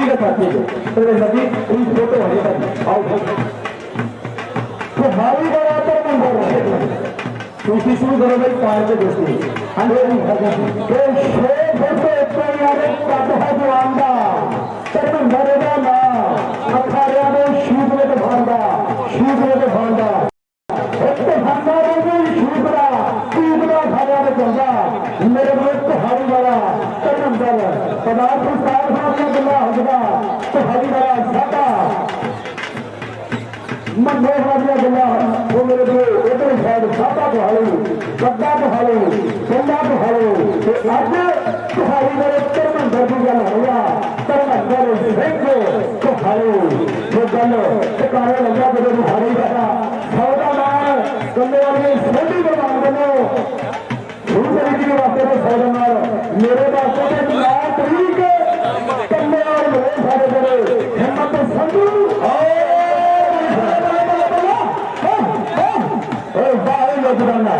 ठीक है साथी मेरे सभी उन फोटो वाले का आओ तो हावी बनाकर मन भर रहे তুই শুরু করো ভাই পাহাড়ে বসে আমি সে ফটো একটাই আরেক কথা আমরা তখন ধরে না ਧਰਮੰਦਰ ਪਦਾਰਥ ਸਾਹਿਬ ਦਾ ਗੱਲਾਂ ਹੁੰਦਾ ਤੁਹਾਡੀ ਵਾਲਾ ਸਾਡਾ ਮੰਨੇ ਵਾਲੀਆਂ ਗੱਲਾਂ ਉਹ ਮੇਰੇ ਕੋਲ ਇਧਰ ਸਾਈਡ ਸਾਡਾ ਤੁਹਾਲੂ ਵੱਡਾ ਤੁਹਾਲੂ ਬੰਦਾ ਤੁਹਾਲੂ ਤੇ ਅੱਜ ਤੁਹਾਡੀ ਮੇਰੇ ਧਰਮੰਦਰ ਦੀ ਗੱਲ ਹੋਇਆ ਧਰਮੰਦਰ ਸਿੰਘ ਤੁਹਾਲੂ ਜੋ ਗੱਲ ਟਿਕਾਣੇ ਲੱਗਾ ਜਦੋਂ ਤੁਹਾਡੀ ਬੈਠਾ ਸੌਦਾ ਨਾਲ ਕੰਨੇ ਵਾਲੀ ਸੋਢੀ ਬਰਬਾਦ ਕਰਨੋ ਸ਼ੁਰੂ ਕਰੀ ਦੀ ਵਾਸਤੇ ਦੇ ਸੌਦਾ ਨਾਲ ਮੇਰੇ ਵਾਸਤੇ ਤੇ ਨਾ ਤਰੀਕ ਕੰਨੇ ਵਾਲੇ ਮੇਰੇ ਸਾਡੇ ਜਿਹੜੇ ਹਿੰਮਤ ਸੰਧੂ ਓਏ ਬਾਹਰ ਲੋਕਦਾਨਾ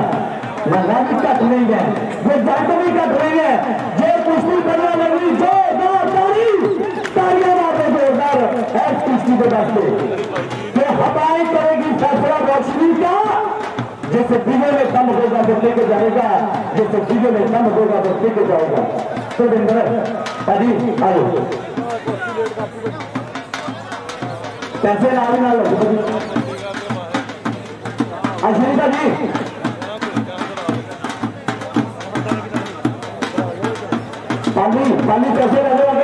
ਲਗਾ ਵੀ ਘਟ ਨਹੀਂ ਹੈ ਜੇ ਜੱਟ ਵੀ ਘਟ ਨਹੀਂ ਹੈ ਜੇ ਕੁਸ਼ਤੀ ਕਰਨਾ ਲੱਗੀ ਜੋ ਦੋ ਤਾਰੀ ਤਾਰੀਆਂ ਮਾਰਦੇ ਜ਼ੋਰਦਾਰ ਹੈ ਕੁਸ਼ਤੀ ਦੇ ਵਾਸਤੇ ਕਿ ਹਵਾਈ करेगी फैसला रोशनी का जैसे दिवे में कम होगा तो लेके जाएगा, जैसे दिवे में कम होगा तो लेके जाएगा। तो बिंदर अजी आयो। नाल ही नाल? लगो जी पानी पानी कैसे लगे?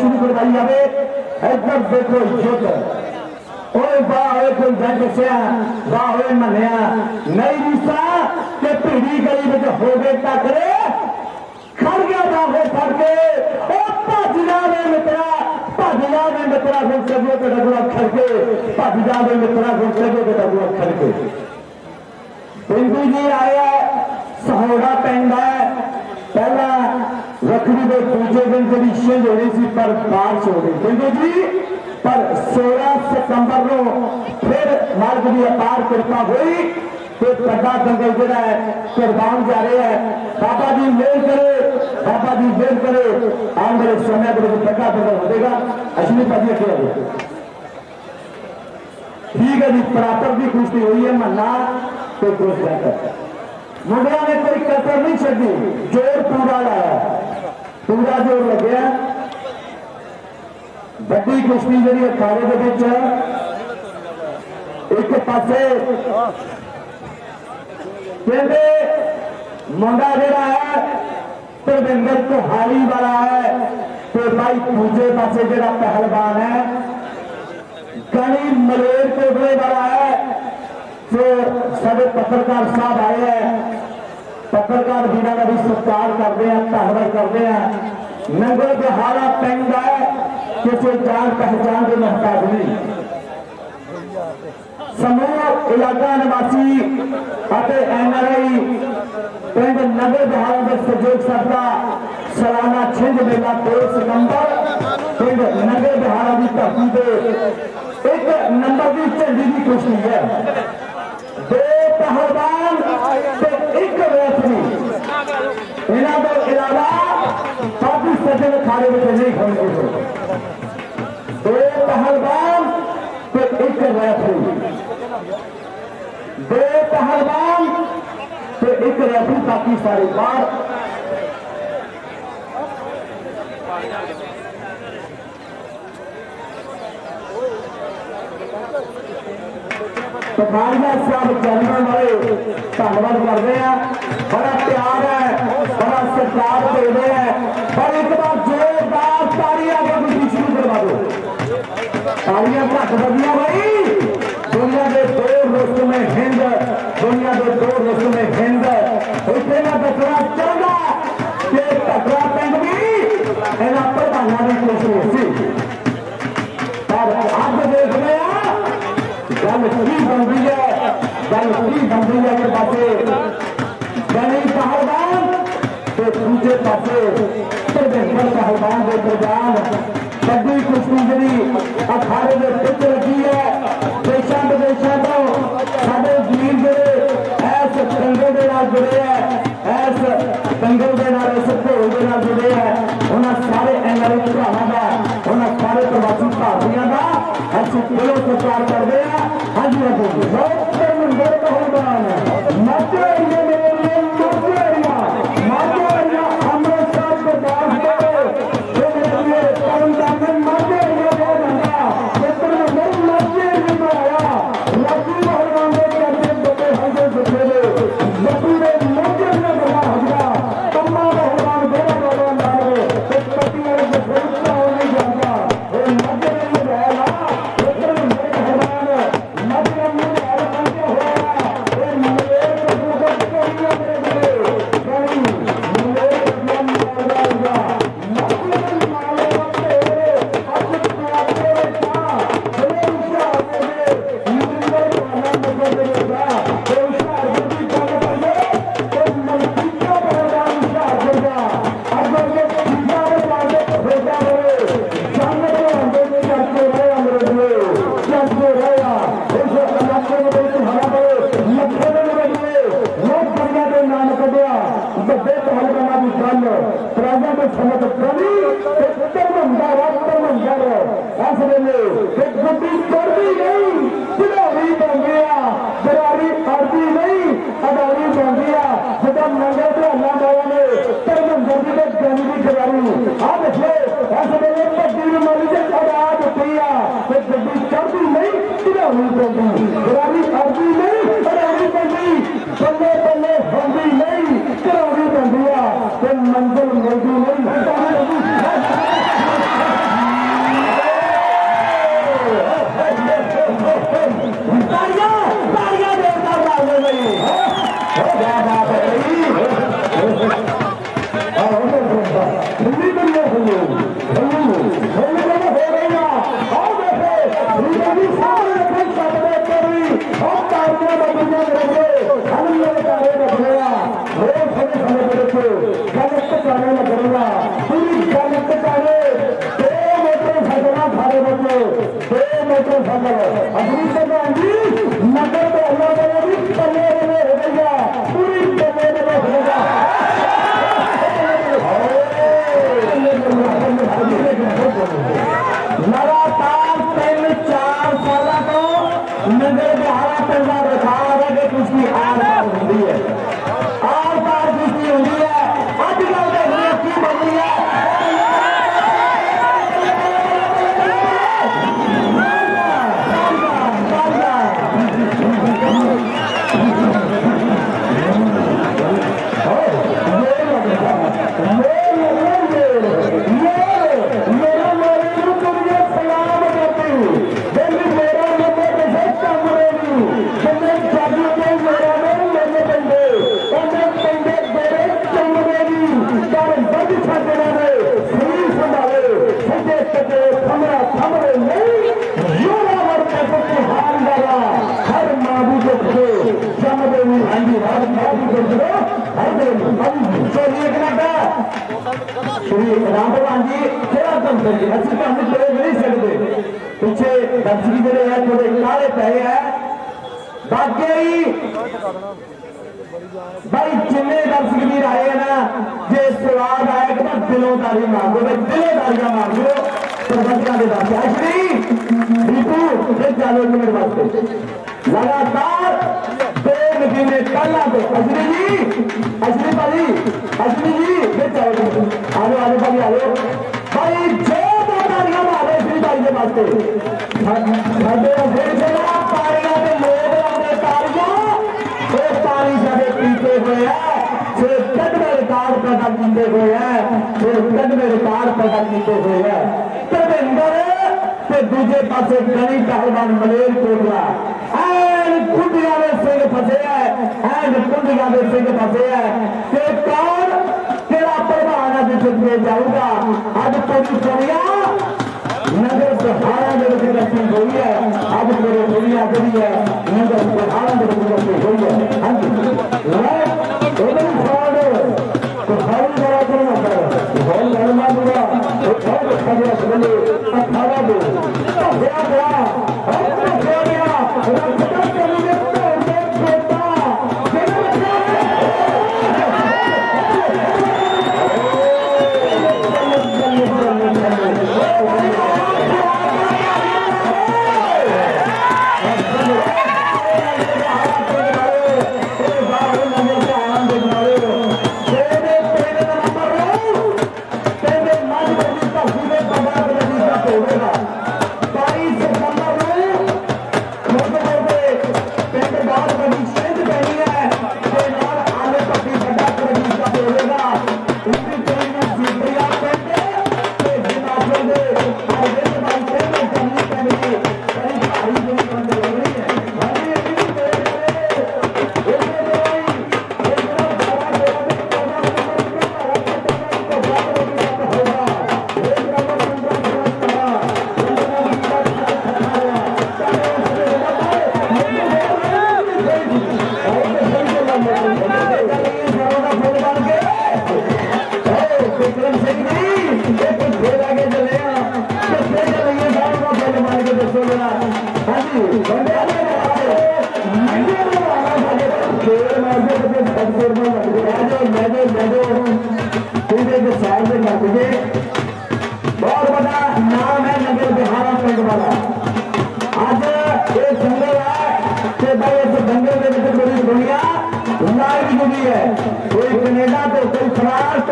শুরু করে দাঁড়িয়ে যাবে একদম দেখো ओए बा ओए कोई जग बसया बा ओए पीढ़ी हो गए खड़ गया फट के। ओ मित्रा भजला वे मित्रा गुल सजो के खड़ के। भजला वे मित्रा गुल सजो के डगुआ खड़ के। जी आया सहोड़ा पेंदा पहला ਰੱਖੜੀ ਦੇ ਦੂਜੇ ਦਿਨ ਜਿਹੜੀ ਛਿੰਝ ਹੋਣੀ ਸੀ, ਪਰ ਬਾਰਿਸ਼ ਹੋ ਗਈ। ਬਿੰਦੂ ਜੀ? ਪਰ 16 ਸਤੰਬਰ ਨੂੰ ਫਿਰ ਮਾਰਗ ਦੀ ਅਪਾਰ ਕਿਰਪਾ ਹੋਈ ਤੇ ਵੱਡਾ ਦੰਗਲ ਜਿਹੜਾ ਹੈ, ਕੁਰਬਾਨ ਜਾ ਰਿਹਾ ਹੈ। ਬਾਬਾ ਜੀ ਮਿਹਰ ਕਰੇ, ਬਾਬਾ ਜੀ ਮਿਹਰ ਕਰੇ। ਆਉਣ ਵਾਲੇ ਸਮੇਂ ਦੇ ਵਿੱਚ ਵੱਡਾ ਦੰਗਲ ਹੋਵੇਗਾ। ਅਸ਼ਵਨੀ ਭਾਜੀ ਅੱਗੇ ਆਓ ਠੀਕ ਹੈ ਜੀ, ਪ੍ਰਾਪਤ ਦੀ ਕੁਸ਼ਤੀ ਹੋਈ ਹੈ ਮੰਨਾ ਤੇ ਕੁਛ ਕਰ ਨੇ ਕੋਈ ਕਸਰ ਨਹੀਂ ਛੱਡੀ। ਜੋਰ ਪੂਰਾ ਲਾਇਆ। ਪੂਰਾ ਜੋਰ ਲੱਗਿਆ। ਵੱਡੀ ਕੁਸ਼ਤੀ ਜਿਹੜੀ ਅਖਾੜੇ ਦੇ ਵਿੱਚ ਹੈ। ਇੱਕ ਪਾਸੇ ਕਹਿੰਦੇ ਮੁੰਡਾ ਜਿਹੜਾ ਹੈ ਪ੍ਰਵਿੰਦਰ ਤੁਹਾਲੀ ਵਾਲਾ ਹੈ ਤੇ ਭਾਈ ਦੂਜੇ ਪਾਸੇ ਜਿਹੜਾ ਪਹਿਲਵਾਨ ਹੈ ਗਣੀ ਮਲੇਰ ਕੋਟਲੇ ਵਾਲਾ ਹੈ। से सभी पत्रकार साहब आए हैं। पत्रकार जी का भी सत्कार करते हैं अच्छा ताहरा करते हैं। नंगल बहारा हालात है, किसी जान पहचान के महताज नहीं। समूह, इलाका निवासी एन आर आई पिंड नगर बिहार के सहयोग सबका सालाना छिंज मेला दो सितंबर। पिंड नगर बिहार की धरती से एक नंबर की झंडी की खुशी है। बैठे हुए खाने बैठे नहीं खड़े दो पहलवान तो एक रैफू दो पहलवान तो एक रैफू बाकी सारे बार तो साहब चैनल वाले धनबाद कर रहे हैं। बड़ा प्यार है, बड़ा सरकार दे रहे हैं। ਸਾਡੇ ਦੇ ਪਿੱਛੇ ਲੱਗੀ ਹੈ। ਦੇਸ਼ਾਂ ਵਿਦੇਸ਼ਾਂ ਤੋਂ ਸਾਡੇ ਵੀਰ ਜਿਹੜੇ ਐਸ ਦੰਗੇ ਦੇ ਨਾਲ ਜੁੜੇ ਐ ਐਸ ਦੰਗਲ ਦੇ ਨਾਲ, ਇਸ ਭੋਲ ਦੇ ਨਾਲ ਜੁੜੇ ਐ ਉਹਨਾਂ ਸਾਰੇ ਐਨਆਰਆਈ ਭਰਾਵਾਂ ਦਾ, ਉਹਨਾਂ ਸਾਰੇ ਪ੍ਰਵਾਸੀ ਭਾਰਤੀਆਂ ਦਾ ਅਸੀਂ ਦਿਲੋਂ ਸਤਿਕਾਰ ਕਰਦੇ ਆ ਹਾਂਜੀ ਬਹੁਤ का माफियो प्रशंसा के वास्ते ऐसे नहीं रिपू एक जालोग के वास्ते लगातार दो महीने कल आप अजनी जी अजनी पाली अजनी जी, फिर जाओगे आलो आलो, पाली, आलो। भाई जो दो तारीखों में आवे पाली के वास्ते ਸਾਡੇ ਫਿਰ ਜਿਹੜਾ ਪਾਰੀਆਂ ਦੇ ਲੋਕ ਆਉਂਦੇ ਤਾਰੀਆਂ ਉਹ ਪਾਣੀ ਸਾਡੇ ਪੀਤੇ ਹੋਇਆ ਰਿਕਾਰਡ ਪੈਦਾ ਕੀਤੇ ਹੋਏ ਆ ਸੇ ਹੋਏ ਆ। ਧਰਮਿੰਦਰ ਤੇ ਦੂਜੇ ਪਾਸੇ ਗਣੀ ਪਹਿਲਵਾਨ ਮਲੇਰ ਕੋਟਲਾ। ਐਨ ਕੁੰਡੀਆਂ ਦੇ ਸਿੰਘ ਫਸੇ ਐ ਐਨ ਕੁੰਡੀਆਂ ਦੇ ਸਿੰਘ ਫਸੇ ਤੇ ਕੌਣ? ਕਿਹੜਾ ਪ੍ਰਧਾਨ ਅੱਜ ਜਿੱਤੇ ਜਾਊਗਾ, ਅੱਜ ਪੂਰੀ ਦੁਨੀਆ ਨਗਰ ਸਹਾਰਾ ਦੇ ਵਿੱਚ ਰੱਖੀ ਹੋਈ ਹੈ। ਅੱਜ ਮੇਰੇ ਦੁਨੀਆ ਜਿਹੜੀ ਹੈ, ਨਗਰ ਸਹਾਰਾ ਦੇ ਵਿੱਚ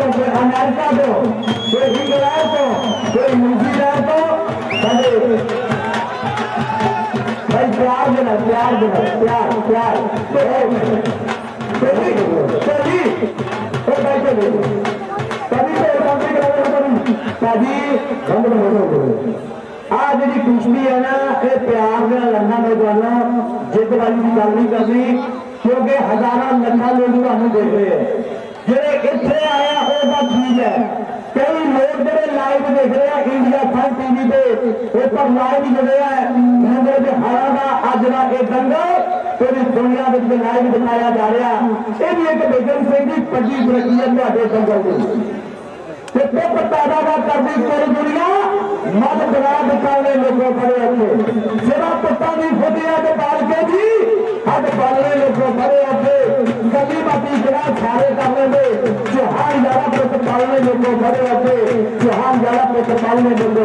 ਫਰਾਂਸ ਤੋਂ ਕੋਈ ਅਮਰੀਕਾ ਤੋਂ ਕੋਈ ਇੰਗਲੈਂਡ ਤੋਂ ਕੋਈ ਨਿਊਜ਼ੀਲੈਂਡ ਤੋਂ ਸਾਡੇ ਭਾਈ ਪਿਆਰ ਦੇ ਨਾਲ ਪਿਆਰ ਦੇ ਨਾਲ ਪਿਆਰ ਪਿਆਰ ਚਲੀ ਚਲੀ ਉਹ ਭਾਈ ਚਲੀ ਕਦੀ ਤੇ ਕੰਪਨੀ ਕਰਾ ਕਰੀ ਕਾਜੀ ਬੰਦ ਕਰੋ ਆ ਜਿਹੜੀ ਕੁਸ਼ਤੀ ਹੈ ਨਾ ਇਹ ਪਿਆਰ ਦੇ ਨਾਲ ਲੰਨਾ ਨੌਜਵਾਨਾਂ ਜਿੱਦ ਵਾਲੀ ਦੀ ਗੱਲ ਨਹੀਂ ਕਰਨੀ ਕਿਉਂਕਿ ਹਜ਼ਾਰਾਂ ਲੱਖਾਂ ਲੋਕ ਤੁਹਾਨੂੰ ਦੇਖ ਰਹੇ ਹੈ ਜਿਹੜੇ ਇੱਥੇ ਆਇਆ ਉਹ ਠੀਕ ਹੈ। ਕਈ ਲੋਕ ਜਿਹੜੇ ਲਾਈਵ ਦੇਖ ਰਹੇ ਆ ਇੰਡੀਆ ਫਨ ਟੀਵੀ ਤੇ ਇਹ ਪਰ ਲਾਈਵ ਜਿਹੜੇ ਹੈ ਨੰਬਰ ਦੇ ਹਾਰਾਂ ਦਾ ਅੱਜ ਦਾ ਇਹ ਦੰਗਲ ਪੂਰੀ ਦੁਨੀਆ ਵਿੱਚ ਲਾਈਵ ਦਿਖਾਇਆ ਜਾ ਰਿਹਾ, ਇਹ ਵੀ ਇੱਕ ਬੇਗਮ ਸਿੰਘ ਦੀ ਪੱਜੀ ਤਰੱਕੀ ਹੈ ਤੁਹਾਡੇ ਦੰਗਲ ਦੀ। ਤੇ ਪੁੱਤ ਪੈਦਾਵਾਰ ਕਰਦੀ ਪੂਰੀ ਦੁਨੀਆ, ਮਨ ਬਣਾ ਦਿਖਾਵੇ ਲੋਕਾਂ ਕੋਲ ਉੱਥੇ ਜਿਹੜਾ ਪੁੱਤਾਂ ਦੀ ਫੁੱਟਿਆ ਤੇ ਬਾਲ ਕੇ ਜੀ ਹੱਥ ਬਾਲਣੇ பாதுகாப்பு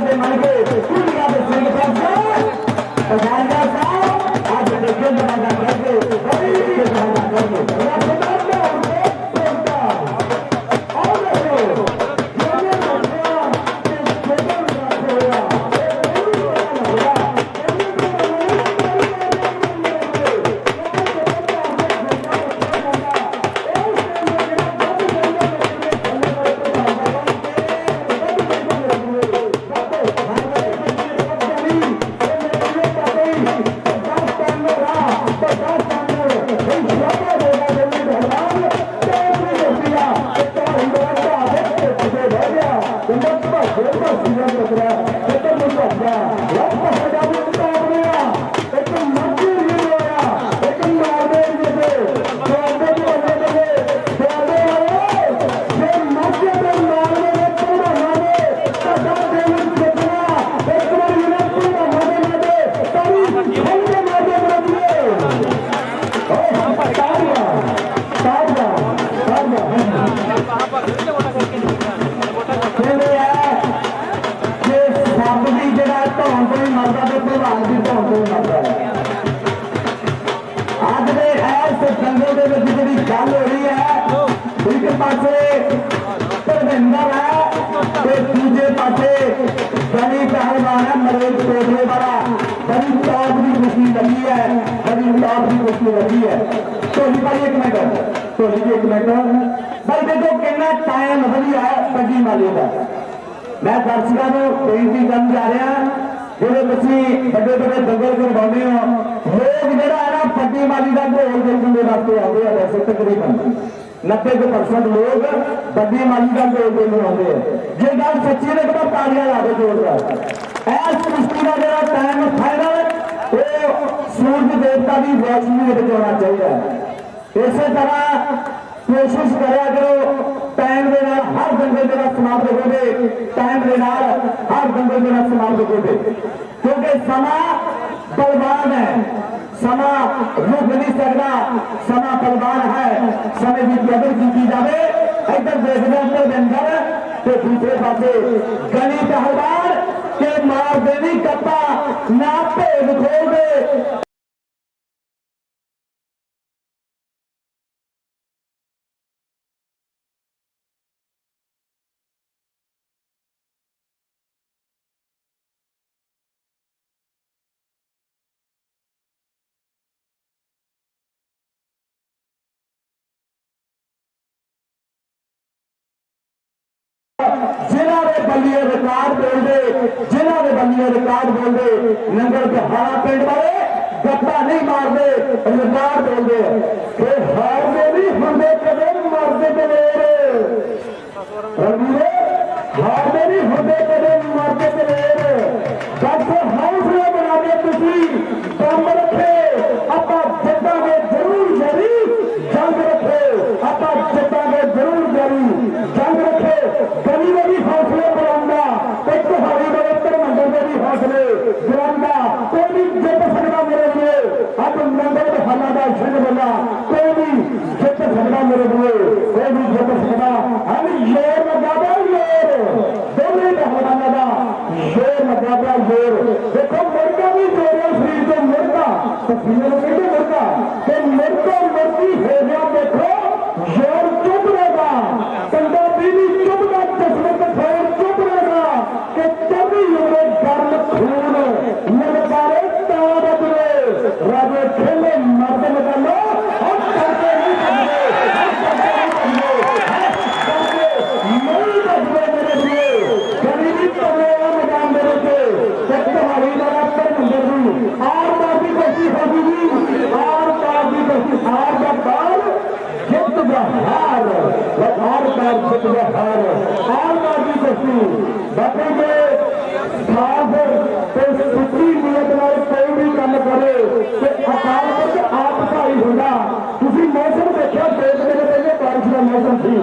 gente, Marqués. ਵੱਡੇ ਵੱਡੇ ਦੰਗਲ ਕਰਵਾਉਂਦੇ ਹੋ। ਲੋਕ ਜਿਹੜਾ ਹੈ ਨਾ ਪੱਟੀ ਮਾਲੀ ਦਾ ਢੋਲ ਦੇਖਣ ਦੇ ਵਾਸਤੇ ਆਉਂਦੇ ਆ, ਵੈਸੇ ਤਕਰੀਬਨ 90% ਲੋਕ ਵੱਡੀ ਮਾਲੀ ਦਾ ਢੋਲ ਦੇਖਣ ਆਉਂਦੇ ਆ। ਜੇ ਗੱਲ ਸੱਚੀ ਨੇ ਤਾਂ ਤਾਲੀਆਂ ਲਾ ਦੇ ਜ਼ੋਰਦਾਰ ਐਸ ਕੁਸ਼ਤੀ ਦਾ ਜਿਹੜਾ ਟਾਈਮ ਫਾਈਨਲ ਉਹ ਸੂਰਜ ਦੇਵਤਾ ਦੀ ਰੋਸ਼ਨੀ ਦੇ ਵਿੱਚ ਹੋਣਾ ਚਾਹੀਦਾ ਇਸੇ ਤਰ੍ਹਾਂ ਕੋਸ਼ਿਸ਼ ਕਰਿਆ ਕਰੋ ਟਾਈਮ ਦੇ ਨਾਲ ਹਰ ਦੰਗਲ ਜਿਹੜਾ ਸਮਾਪਤ ਹੋਵੇ ਟਾਈਮ ਦੇ ਨਾਲ ਹਰ ਦੰਗਲ ਜਿਹੜਾ ਸਮਾਪਤ ਹੋਵੇ ਕਿਉਂਕਿ ਸਮਾਂ ਬਲਵਾਨ ਹੈ। ਸਮਾਂ ਰੁਕ ਨਹੀਂ ਸਕਦਾ। ਸਮਾਂ ਬਲਵਾਨ ਹੈ। ਸਮੇਂ ਦੀ ਕਦਰ ਕੀਤੀ ਜਾਵੇ। ਇੱਧਰ ਦੇਖਦੇ ਹਾਂ ਬੰਦਰ ਤੇ ਦੂਸਰੇ ਪਾਸੇ ਗਲੀ ਪਹਿਲਵਾਨ ਕੇ ਮਾਰ ਦੇਣੀ, ਕੱਪਾ ਨਾ ਭੇਦ ਖੋਲਦੇ ਜਿਨ੍ਹਾਂ ਦੇ ਬੱਲੀਏ ਰਿਕਾਰਡ ਬੋਲਦੇ, ਜਿਨ੍ਹਾਂ ਦੇ ਬੱਲੀਏ ਰਿਕਾਰਡ ਬੋਲਦੇ ਨੰਗਲ ਤੇ ਪਿੰਡ ਵਾਲੇ ਗੱਪਾ ਨਹੀਂ ਮਾਰਦੇ ਰਿਕਾਰਡ ਬੋਲਦੇ। ਕਿ ਹਾਰਦੇ ਨਹੀਂ ਹੁੰਦੇ ਕਦੇ, ਮਰਦੇ ਕਦੇ ਰਣਵੀਰੇ ਹਾਰਦੇ ਨਹੀਂ ਹੁੰਦੇ ਕਦੇ, ਮਰਦੇ ਕਦੇ ਬਸ ਹੌਸਲਾ ਬਣਾ ਕੇ ਤੁਸੀਂ ਕੰਮ ਰੱਖੇ ਆਪਾਂ ਜਿੱਤਾਂਗੇ ਜ਼ਰੂਰ ਜਰੀ ਜੰਗ ਰੱਖੇ ਆਪਾਂ ਜਿੱਤਾਂਗੇ ਜ਼ਰੂਰ ਜਰੀ ਜੰਗ ਰੱਖੇ ਗਲੀ ਦੇ ਵੀ ਹੌਸਲੇ ਬੁਲੰਦਾ ਤੇ ਤੁਹਾਡੀ ਦੇ ਧਰਮੰਦਰ ਦੇ ਵੀ ਹੌਸਲੇ ਬੁਲੰਦਾ ਕੋਈ ਵੀ ਜਿੱਤ ਸਕਦਾ ਮੇਰੇ ਵੀਰੇ ਅੱਜ ਨੰਗਲ ਦੇ ਹਾਲਾਂ ਦਾ ਛੱਡ ਬੰਦਾ ਕੋਈ ਵੀ ਜਿੱਤ ਸਕਦਾ ਮੇਰੇ ਵੀਰੇ, ਕੋਈ ਵੀ ਜਿੱਤ ਸਕਦਾ ਹਮ ਯੋਰ ਲਗਾਦਾ ਯੋਰ ਦੋਨੇ ਪਹਿਲਵਾਨਾਂ ਦਾ ਯੋਰ ਲਗਾਦਾ ਯੋਰ ਦੇਖੋ, ਮੁਰਗਾ ਵੀ ਜੋੜਿਆ ਸਰੀਰ ਤੋਂ ਮੁਰਗਾ। ਤਸਵੀਰ ਨੂੰ ਕਹਿੰਦੇ ਮੁਰਗਾ ਤੇ ਮੁਰਗਾ ਮੁਰਗੀ ਹੋ ਗਿਆ ਦੇਖੋ ਯੋਰ ਚੁੱਪ ਰਹੇਗਾ ਕੰਡਾ ਬੀਬੀ ਚੁੱਪ ਦਾ ਚਸ਼ਮੇ ਤੇ ਫੇਰ ਚੁੱਪ ਰਹੇਗਾ ਕਿ ਚੌਵੀ ਉਮਰੇ ਗਰਮ ਖੂਨ ਲਲਕਾਰੇ ਤਾਂ ਬਦਲੇ ਰਾਜੇ ਖੇਲੇ ਮਰਦ ਮਗਲੋ ਹਮ ਕਰਕੇ ਨਹੀਂ ਸਕਦੇ ਹਮ ਕਰਕੇ ਨਹੀਂ ਸਕਦੇ ਨਹੀਂ ਬਦਲੇ ਮੇਰੇ ਵੀਰੇ ਗਰੀਬੀ ਤਵੇ ਮੈਦਾਨ ਦੇ ਵਿੱਚ ਤੇ ਤੁਹਾਡੀ ਦਾ ਪਰ ਮੰਦਰ ਨੂੰ ਆਰ ਪਾਰ ਦੀ ਕੋਸ਼ਿਸ਼ ਹੋਗੀ ਜੀ ਆਰ ਪਾਰ ਦੀ ਕੋਸ਼ਿਸ਼ ਹਾਰ ਦਾ ਬਾਲ ਜਿੱਤ ਦਾ ਹਾਰ ਵਕਾਰ ਦਾ ਜਿੱਤ ਦਾ ਹਾਰ ਆਰ ਪਾਰ ਦੀ ਕੋਸ਼ਿਸ਼ ਬਾਕੀ ਦੇ ਸਾਫ਼ ਤੇ ਸੁੱਚੀ ਨੀਅਤ ਨਾਲ ਕੋਈ ਵੀ ਕੰਮ ਕਰੇ ਤੇ ਅਕਾਲ ਪੁਰਖ ਆਪ ਭਾਈ ਹੁੰਦਾ ਤੁਸੀਂ ਮੌਸਮ ਦੇਖਿਆ ਦੇਖ ਦੇ ਪਹਿਲੇ ਬਾਰਿਸ਼ ਦਾ ਮੌਸਮ ਸੀ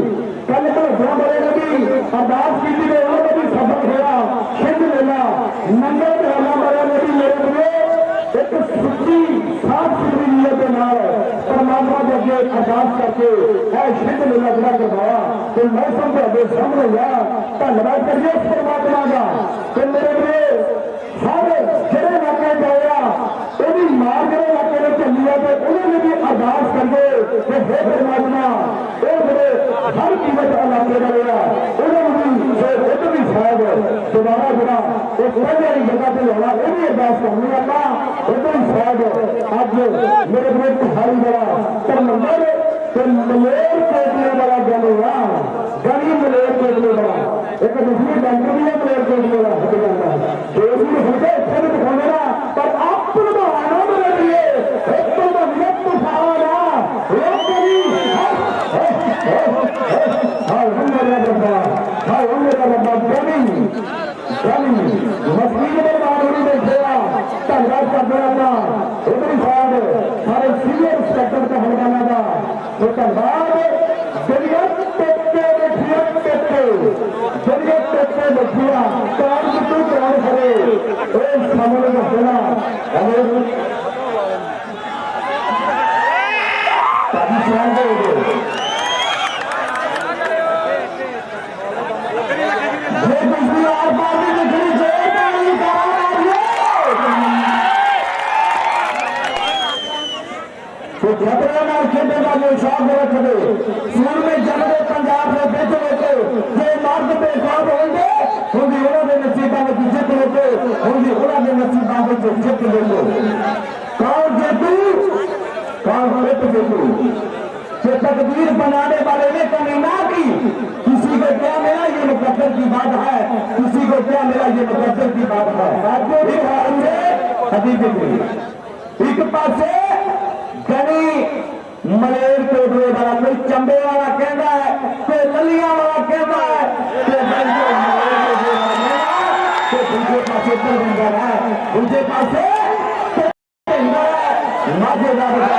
ਕੱਲ ਭੇਜਿਆ ਬੜੇ ਨਬੀ ਅਰਦਾਸ ਕੀਤੀ ਤੇ ਉਹਨਾਂ ਦਾ ਵੀ ਸਬਕ ਹੋਇਆ ਛਿੰਝ ਲੈਣਾ ਨੰਗੇ ਤੇ ਹਲਾ ਬੜੇ ਨਬੀ ਮੇਰੇ ਕੋਲੇ ਇੱਕ ਸੁੱਚੀ ਸਾਫ਼ ਸੁਥਰੀ ਨੀਅਤ ਦੇ ਨਾਲ ਪਰਮਾਤਮਾ ਦੇ ਅੱਗੇ ਅਰਦਾਸ ਕਰਕੇ ਇਹ ਜਿਹੜਾ ਕਰਵਾਇਆ ਤੇ ਮੌਸਮ ਤੁਹਾਡੇ ਸਾਹਮਣੇ ਆ। ਧੰਨਵਾਦ ਕਰੀਏ ਇਸ ਪਰਮਾਤਮਾ ਦਾ। ਤੇ ਮੇਰੇ ਵੀਰੇ, ਸਾਰੇ ਜਿਹੜੇ ਇਲਾਕੇ ਚ ਜਾਇਆ ਉਹਦੀ ਮਾਰ ਜਿਹੜੇ ਇਲਾਕੇ ਨੇ ਚੱਲੀ ਆ ਤੇ ਉਹਨਾਂ ਨੇ ਵੀ ਅਰਦਾਸ ਕਰਦੇ ਕਿ ਹੇ ਪਰਮਾਤਮਾ ਉਹ ਜਿਹੜੇ ਹਰ ਕੀਮਤ ਇਲਾਕੇ ਦਾ ਰਿਹਾ ਉਹਨਾਂ ਨੂੰ ਵੀ ਜੇ ਉਹ ਵੀ ਸ਼ਾਇਦ ਦੁਬਾਰਾ ਜਿਹੜਾ ਉਹ ਪਹਿਲੇ ਵਾਲੀ ਜਗ੍ਹਾ ਤੇ ਲਾਉਣਾ ਉਹ ਵੀ ਅਰਦਾਸ ਕਰਨੀ ਆਪਾਂ देश के लिए बड़ा जलवा गरीब लोग के लिए एक दूसरी कंपनियों देश में होते खुद खोलेगा पर ਖੇਡਣ ਵਾਲੇ ਸ਼ੌਕ ਰੱਖਦੇ ਸੂਰਮੇ ਜਨਦੇ ਪੰਜਾਬ ਦੇ ਵਿੱਚ ਵਿੱਚ ਜੇ ਮਰਦ ਬੇਖੌਫ ਹੋਣਗੇ ਹੁੰਦੀ ਉਹਨਾਂ ਦੇ ਨਸੀਬਾਂ ਵਿੱਚ ਜਿੱਤ ਲੋਗੇ ਹੁੰਦੀ ਉਹਨਾਂ ਦੇ ਨਸੀਬਾਂ ਵਿੱਚ ਜਿੱਤ ਲੋਗੇ देखो कि तकदीर बनाने वाले ने कमी ना की किसी को क्या मिला ये मुकद्दर की बात है किसी को क्या मिला ये मुकद्दर की बात है एक पासे हदीस देखो एक पासे गनी मलेर कोटले वाला कोई चंबे वाला कहता है कोई ललिया वाला कहता है उनके पास है पासे दूजे है मज़ेदार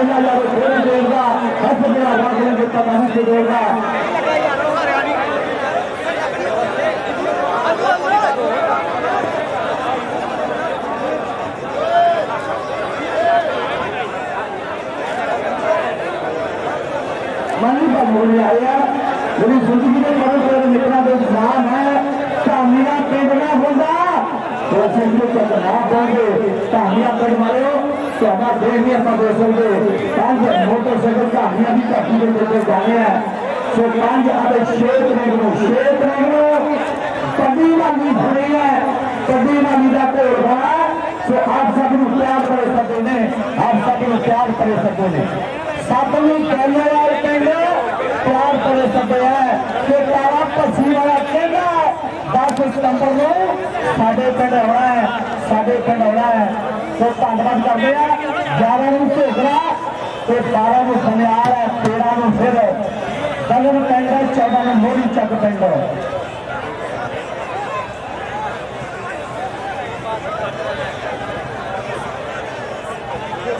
करेगा या वो खेल देगा हर पकड़ा वादन के तबाही से देगा मनी का मूल्य आया मेरी ज़िंदगी में करो करो इतना बेजान है तामिया पेड़ ना होगा। तो ऐसे करना होंगे तामिया पेड़ मारे। हो ਤੁਹਾਡਾ ਦੇਖ ਨਹੀਂ ਆਪਾਂ ਦੇ ਸਕਦੇ ਪੰਜ ਮੋਟਰਸਾਈਕਲ ਧਾਮੀਆਂ ਦੀ ਧਰਤੀ ਦੇ ਉੱਤੇ ਜਾਣੇ ਆ। ਸੋ ਪੰਜ ਆਦੇ ਸ਼ੇਤ ਨੇ ਨੂੰ ਸ਼ੇਤ ਨੇ ਨੂੰ ਕੱਢੀ ਵਾਲੀ ਫੜੀ ਹੈ। ਕੱਢੀ ਵਾਲੀ ਦਾ ਘੋੜ ਸੋ ਆਪ ਸਭ ਨੂੰ ਪਿਆਰ ਕਰੇ ਸਕਦੇ ਨੇ, ਆਪ ਸਭ ਨੂੰ ਪਿਆਰ ਕਰ ਸਕਦੇ ਨੇ। ਸਭ ਨੂੰ ਕਹਿੰਦੇ ਵਾਲ ਪਿੰਡ ਪਿਆਰ ਕਰੇ ਸਕਦੇ ਹੈ ਕਿ ਤਾਰਾ ਪੱਛੀ ਵਾਲਾ ਕਹਿੰਦਾ 10 ਸਤੰਬਰ ਨੂੰ ਸਾਡੇ ਪਿੰਡ ਆਉਣਾ ਹੈ। ਸਾਡੇ ਪਿੰਡ ਆਉਣਾ ਹੈ ਸੋ ਧੰਨਵਾਦ ਕਰਦੇ ਆ 11 ਨੂੰ ਢੋਕਰਾ ਤੇ 12 ਨੂੰ ਸੁਨਿਆਰ ਹੈ 13 ਨੂੰ ਫਿਰ ਦਲਨ ਪਿੰਡ 14 ਨੂੰ ਮੋੜੀ ਚੱਕ ਪਿੰਡ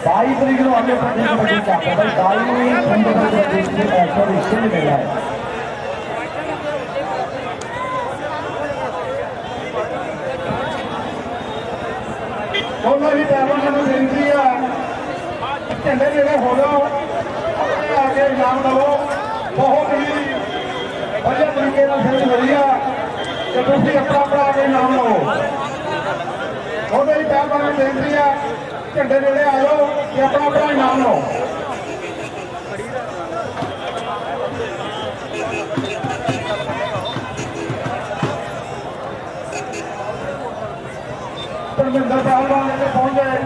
ਬਾਈ ਤਰੀਕ ਨੂੰ ਅੱਗੇ ਪੱਟੀ ਕਬੱਡੀ ਚੱਕ ਦੇ ਹੈ ਦੀ ਡਰਾਈਵਰ ਨੂੰ ਆ ਝੰਡੇ ਜਿਹੜੇ ਹੋ ਜਾਓ ਆਪਣੇ ਆ ਕੇ ਇਨਾਮ ਲਵੋ। ਬਹੁਤ ਹੀ ਵਧੀਆ ਤਰੀਕੇ ਨਾਲ ਖੇਡ ਹੋਈ ਆ ਤੇ ਤੁਸੀਂ ਆਪਣਾ ਆਪਣਾ ਕੇ ਇਨਾਮ ਲਵੋ। ਉਹਦੇ ਹੀ ਡਰਾਈਵਰ ਨੂੰ ਬੇਨਤੀ ਆ, ਝੰਡੇ ਨੇੜੇ ਆ ਜਾਓ ਤੇ ਆਪਣਾ ਆਪਣਾ ਇਨਾਮ ਲਓ ਧਰਮਿੰਦਰ ਪਹਿਲਵਾਨ ਨੇ ਪਹੁੰਚ ਗਏ।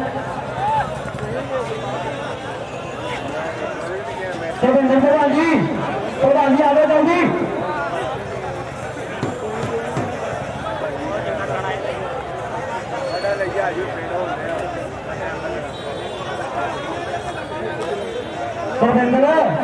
ਧਰਮਿੰਦਰ ਪ੍ਰਧਾਨ ਜੀ ਪ੍ਰਧਾਨ ਜੀ ਆ ਜਾਓ ਜਲਦੀ। ਧਰਮਿੰਦਰ ਧਰਮਿੰਦਰ ਜੀ ਆ